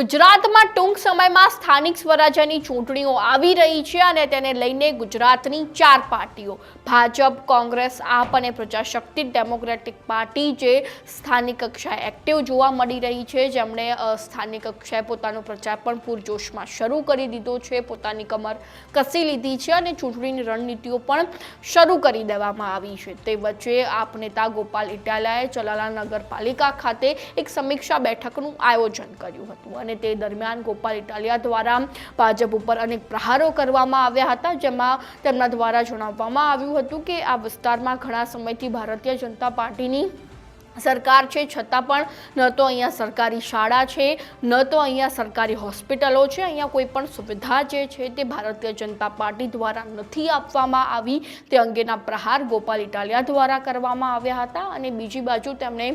ગુજરાતમાં ટૂંક સમયમાં સ્થાનિક સ્વરાજ્યની ચૂંટણીઓ આવી રહી છે અને તેને લઈને ગુજરાતની ચાર પાર્ટીઓ, ભાજપ, કોંગ્રેસ, આપ અને પ્રજાશક્તિ ડેમોક્રેટિક પાર્ટી જે સ્થાનિક કક્ષાએ એક્ટિવ જોવા મળી રહી છે. જેમણે સ્થાનિક કક્ષાએ પોતાનો પ્રચાર પણ પૂરજોશમાં શરૂ કરી દીધો છે. પોતાની કમર કસી લીધી છે અને ચૂંટણીની રણનીતિઓ પણ શરૂ કરી દેવામાં આવી છે. તે વચ્ચે આપ નેતા ગોપાલ ઇટાલાએ ચલાલા નગરપાલિકા ખાતે એક સમીક્ષા બેઠકનું આયોજન કર્યું હતું અને તે દરમિયાન ગોપાલ ઇટાલિયા દ્વારા ભાજપ ઉપર અનેક પ્રહારો કરવામાં આવ્યા હતા, જેમાં તેમના દ્વારા જણાવવામાં આવ્યું હતું કે આ વિસ્તારમાં ઘણા સમયથી ભારતીય જનતા પાર્ટીની સરકાર છે, છતાં પણ ન તો અહીંયા સરકારી શાળા છે, ન તો અહીંયા સરકારી હોસ્પિટલો છે, અહીંયા કોઈ પણ સુવિધા જે છે તે ભારતીય જનતા પાર્ટી દ્વારા નથી આપવામાં આવી. તે અંગેના પ્રહાર ગોપાલ ઇટાલિયા દ્વારા કરવામાં આવ્યા હતા અને બીજી બાજુ તેમણે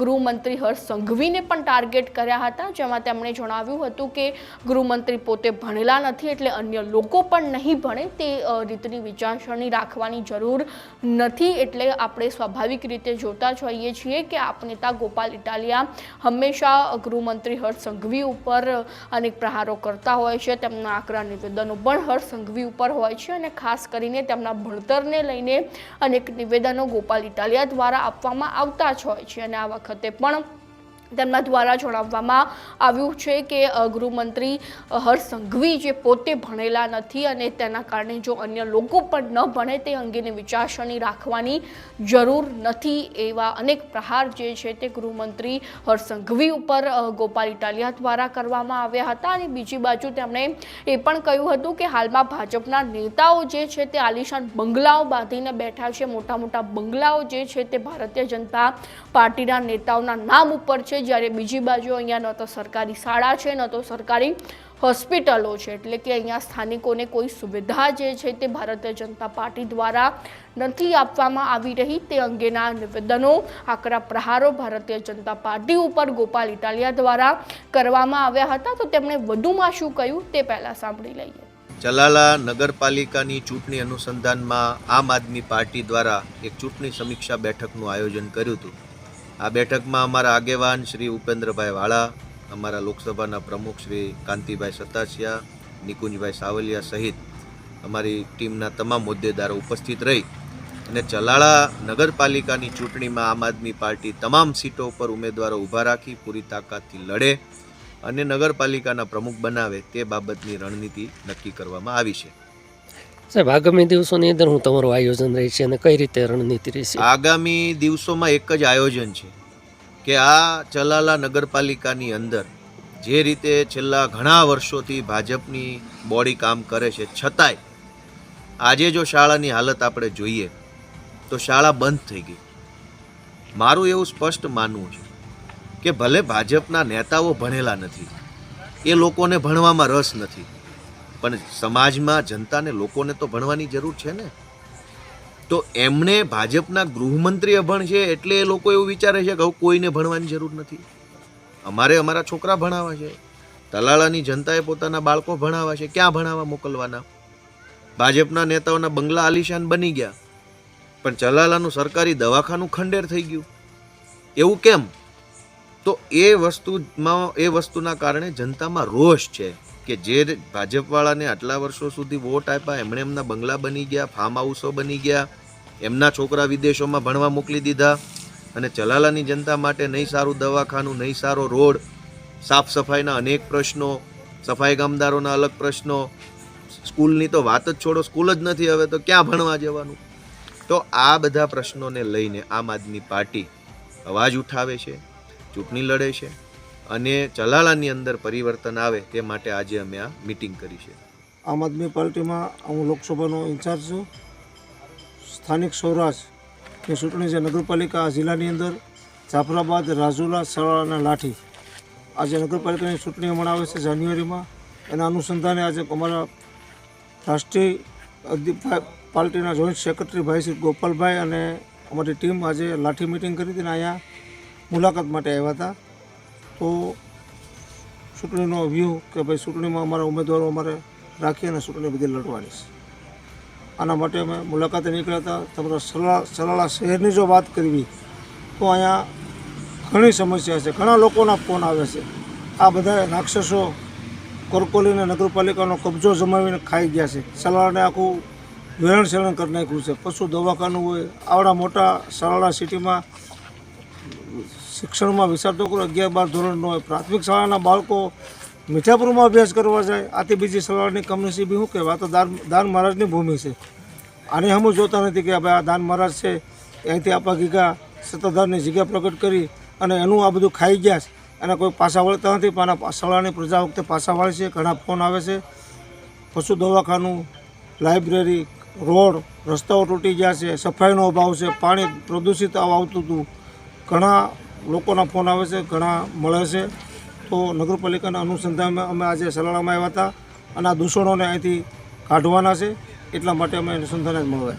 ગૃહમંત્રી હર્ષ સંઘવીને પણ ટાર્ગેટ કર્યા હતા, જેમાં તેમણે જણાવ્યું હતું કે ગૃહમંત્રી પોતે ભણેલા નથી એટલે અન્ય લોકો પણ નહીં ભણે, તે રીતની વિચારસરણી રાખવાની જરૂર નથી એટલે આપણે સ્વાભાવિક રીતે જોતા જ હોઈએ છીએ કે આપ નેતા ગોપાલ ઇટાલિયા હંમેશા ગૃહમંત્રી હર્ષ સંઘવી ઉપર અનેક પ્રહારો કરતા હોય છે. તેમના આકરા નિવેદનો પણ હર્ષ સંઘવી ઉપર હોય છે અને ખાસ કરીને તેમના ભણતરને લઈને અનેક નિવેદનો ગોપાલ ઇટાલિયા દ્વારા આપવામાં આવતા જ હોય છે અને આ વખતે પણ તેમના દ્વારા જણાવવામાં આવ્યું છે કે ગૃહમંત્રી હર્ષ સંઘવી જે પોતે ભણેલા નથી અને તેના કારણે જો અન્ય લોકો પણ ન ભણે તે અંગેની વિચારસરણી રાખવાની જરૂર નથી એવા અનેક પ્રહાર જે છે તે ગૃહમંત્રી હર્ષ સંઘવી ઉપર ગોપાલ ઇટાલિયા દ્વારા કરવામાં આવ્યા હતા. અને બીજી બાજુ તેમણે એ પણ કહ્યું હતું કે, હાલમાં ભાજપના નેતાઓ જે છે તે આલિશાન બંગલાઓ બાંધીને બેઠા છે. મોટા મોટા બંગલાઓ જે છે તે ભારતીય જનતા પાર્ટીના નેતાઓના નામ ઉપર છે જ્યારે બીજી બાજુ અહીંયા ન તો સરકારી શાળા છે, ન તો સરકારી હોસ્પિટલો છે. એટલે કે અહીંયા સ્થાનિકોને કોઈ સુવિધા જે છે તે ભારતીય જનતા પાર્ટી દ્વારા નથી આપવામાં આવી રહી. તે અંગેના નિવેદનો, આકરા પ્રહારો ભારતીય જનતા પાર્ટી ઉપર ગોપાલ ઇટાલિયા દ્વારા કરવામાં આવ્યા હતા. તો તેમણે વધુમાં શું કહ્યું તે પહેલાં સાંભળી લઈએ. ચલાલા નગરપાલિકાની ચૂંટણી અનુસંધાનમાં આમ આદમી પાર્ટી દ્વારા એક ચૂંટણી સમીક્ષા બેઠકનું આયોજન કર્યું હતું. આ બેઠકમાં અમારા આગેવાન શ્રી ઉપેન્દ્રભાઈ વાળા, અમારા લોકસભાના પ્રમુખ શ્રી કાંતિભાઈ સતાસિયા, નિકુંજભાઈ સાવલિયા સહિત અમારી ટીમના તમામ હોદ્દેદારો ઉપસ્થિત રહી અને ચલાળા નગરપાલિકાની ચૂંટણીમાં આમ આદમી પાર્ટી તમામ સીટો ઉપર ઉમેદવારો ઊભા રાખી પૂરી તાકાતથી લડે અને નગરપાલિકાના પ્રમુખ બનાવે તે બાબતની રણનીતિ નક્કી કરવામાં આવી છે. સાહેબ, આગામી દિવસોની અંદર હું તમારું આયોજન રહેશે અને કઈ રીતે રણનીતિ રહેશે? આગામી દિવસોમાં એક જ આયોજન છે કે આ ચલાલા નગરપાલિકાની અંદર જે રીતે છેલ્લા ઘણા વર્ષોથી ભાજપની બોડી કામ કરે છે, છતાંય આજે જો શાળાની હાલત આપણે જોઈએ તો શાળા બંધ થઈ ગઈ. મારું એવું સ્પષ્ટ માનવું છે કે ભલે ભાજપના નેતાઓ ભણેલા નથી, એ લોકોને ભણવામાં રસ નથી પણ સમાજમાં જનતાને લોકોને તો ભણવાની જરૂર છે ને? તો એમણે ભાજપના ગૃહમંત્રી અભણ એટલે એ લોકો એવું વિચારે છે કે કોઈને ભણવાની જરૂર નથી. અમારે અમારા છોકરા ભણાવવા છે. તલાળાની જનતાએ પોતાના બાળકો ભણાવવા છે. ક્યાં ભણાવવા મોકલવાના? ભાજપના નેતાઓના બંગલા આલિશાન બની ગયા. પણ ચલાલાનું સરકારી દવાખાનું ખંડેર થઈ ગયું. એવું કેમ? તો એ વસ્તુમાં, એ વસ્તુના કારણે જનતામાં રોષ છે. કે જે ભાજપવાળાને આટલા વર્ષો સુધી વોટ આપ્યા, એમણે એમના બંગલા બની ગયા ફાર્મ હાઉસો બની ગયા, એમના છોકરા વિદેશોમાં ભણવા મોકલી દીધા અને ચલાલાની જનતા માટે નહીં સારું દવાખાનું, નહીં સારો રોડ, સાફ સફાઈના અનેક પ્રશ્નો, સફાઈ કામદારોના અલગ પ્રશ્નો. સ્કૂલની તો વાત જ છોડો, સ્કૂલ જ નથી હવે તો ક્યાં ભણવા જવાનું? તો આ બધા પ્રશ્નોને લઈને આમ આદમી પાર્ટી અવાજ ઉઠાવે છે, ચૂંટણી લડે છે. અને ચલાલાની અંદર પરિવર્તન આવે તે માટે આજે અમે આ મિટિંગ કરી છે. આમ આદમી પાર્ટીમાં હું લોકસભાનો ઇન્ચાર્જ છું. સ્થાનિક સૌરાષ્ટ્રની ચૂંટણી છે નગરપાલિકા આ જિલ્લાની અંદર જાફરાબાદ, રાજુલા અને લાઠી આજે નગરપાલિકાની ચૂંટણી હમણાં આવે છે જાન્યુઆરીમાં. એના અનુસંધાને આજે અમારા રાષ્ટ્રીય પાર્ટીના જોઈન્ટ સેક્રેટરી ભાઈ શ્રી ગોપાલભાઈ અને અમારી ટીમ આજે લાઠી મિટિંગ કરી હતી અને અહીંયા મુલાકાત માટે આવ્યા હતા. તો ચૂંટણીનો વ્યૂહ કે ભાઈ ચૂંટણીમાં અમારા ઉમેદવારો અમારે રાખી અને ચૂંટણી બધી લડવાની છે. આના માટે અમે મુલાકાતે નીકળ્યા હતા. તમારા સલાળા સલાળા શહેરની જો વાત કરવી, તો અહીંયા ઘણી સમસ્યા છે. ઘણા લોકોના ફોન આવે છે. આ બધા રાક્ષસો કરકોલીને નગરપાલિકાનો કબજો જમાવીને ખાઈ ગયા છે. સલાળાને આખું વેરણ શેરણ કરી નાખ્યું છે. પશુ દવાખાનું હોય, આવડા મોટા સલાળા સિટીમાં શિક્ષણમાં વિશાળ કરો અગિયાર બાર ધોરણનો હોય પ્રાથમિક શાળાના બાળકો મીઠાપુરમાં અભ્યાસ કરવા જાય, આથી બીજી શાળાની કમનસીબી શું કહેવાય? તો દાન દાન મહારાજની ભૂમિ છે. આને હમ જોતા નથી કે ભાઈ આ દાન મહારાજ છે. અહીંથી આપણા ગીગા સત્તાધારની જગ્યા પ્રગટ કરી અને એનું આ બધું ખાઈ ગયા છે. અને કોઈ પાછા વળતા નથી, પણ શાળાની પ્રજા વખતે પાછા વળે છે, ઘણા ફોન આવે છે. પશુ દવાખાનું, લાઇબ્રેરી, રોડ, રસ્તાઓ તૂટી ગયા છે, સફાઈનો અભાવ છે, પાણી પ્રદૂષિત આવતું હતું. ઘણા લોકોના ફોન આવે છે, ઘણા મળે છે. તો નગરપાલિકાના અનુસંધાનમાં અમે આજે સલાળામાં આવ્યા હતા અને આ દૂષણોને અહીંથી કાઢવાના છે. એટલા માટે અમે અનુસંધાને જ મળવા